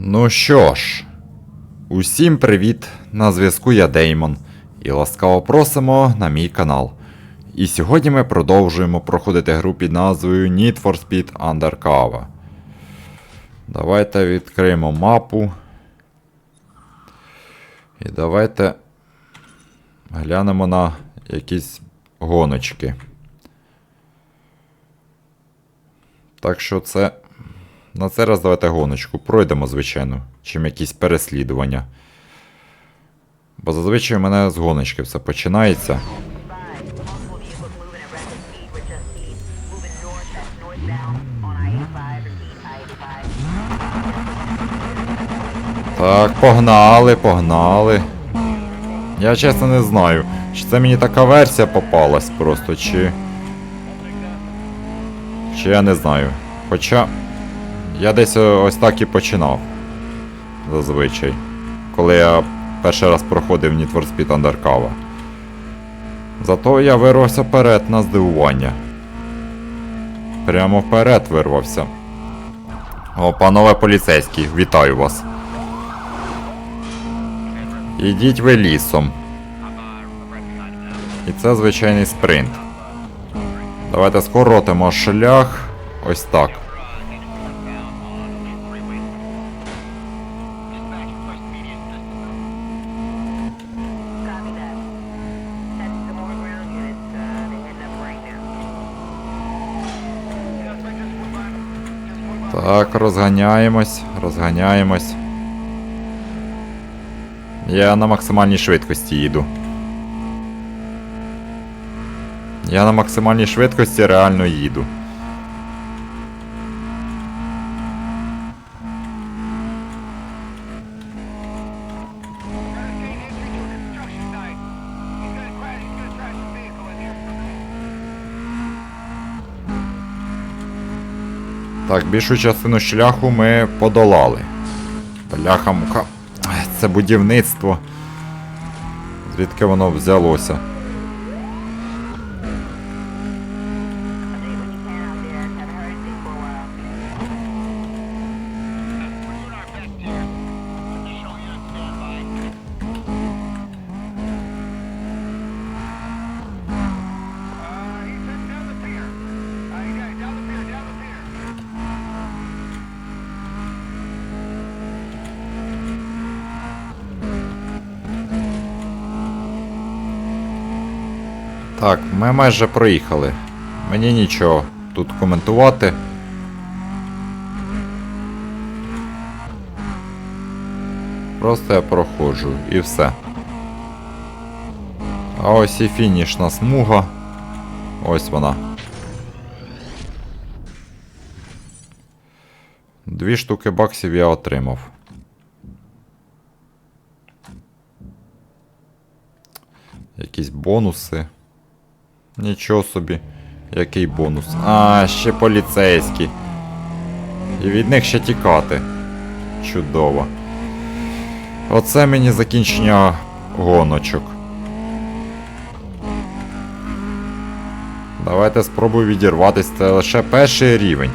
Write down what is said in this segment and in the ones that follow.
Ну що ж, усім привіт! На зв'язку я Деймон. І ласкаво просимо на мій канал. І сьогодні ми продовжуємо проходити гру під назвою Need for Speed Undercover. Давайте відкриємо мапу. І давайте глянемо на якісь гоночки. Так що це. На цей раз давайте гоночку. Пройдемо, звичайно, чим якісь переслідування. Бо зазвичай у мене з гоночки все починається. Multiple vehicles moving at rapid speed with just speed. Moving north, that's northbound on I-85, repeat, I-85. Так, погнали, погнали. Я чесно не знаю, чи це мені така версія попалась просто, чи. Чи я не знаю. Хоча я десь ось так і починав. Зазвичай. Коли я перший раз проходив Need for Speed Undercover. Зато я вирвався вперед на здивування. Прямо вперед вирвався. О, панове поліцейські, вітаю вас. Ідіть ви лісом. І це звичайний спринт. Давайте скоротимо шлях. Ось так. Так, розганяємось, розганяємось. Я на максимальній швидкості їду. Я на максимальній швидкості реально їду. Так, більшу частину шляху ми подолали. Бляха мука. Це будівництво. Звідки воно взялося? Так, ми майже проїхали. Мені нічого тут коментувати. Просто я проходжу і все. А ось і фінішна смуга. Ось вона. Дві штуки баксів я отримав. Якісь бонуси. Нічого собі. Який бонус. А, ще поліцейські. І від них ще тікати. Чудово. Оце мені закінчення гоночок. Давайте спробую відірватися. Це лише перший рівень.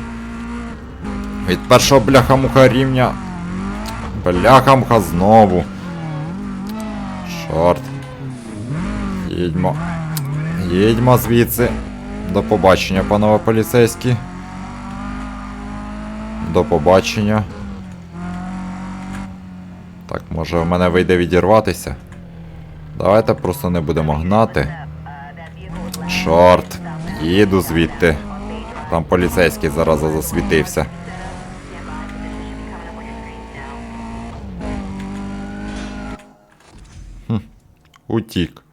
Від першого бляха-муха рівня. Бляха-муха знову. Чорт. Їдьмо. Їдьмо звідси. До побачення, панове поліцейські. До побачення. Так, може в мене вийде відірватися. Давайте просто не будемо гнати. Чорт, їду звідти. Там поліцейський зараз засвітився. stand by.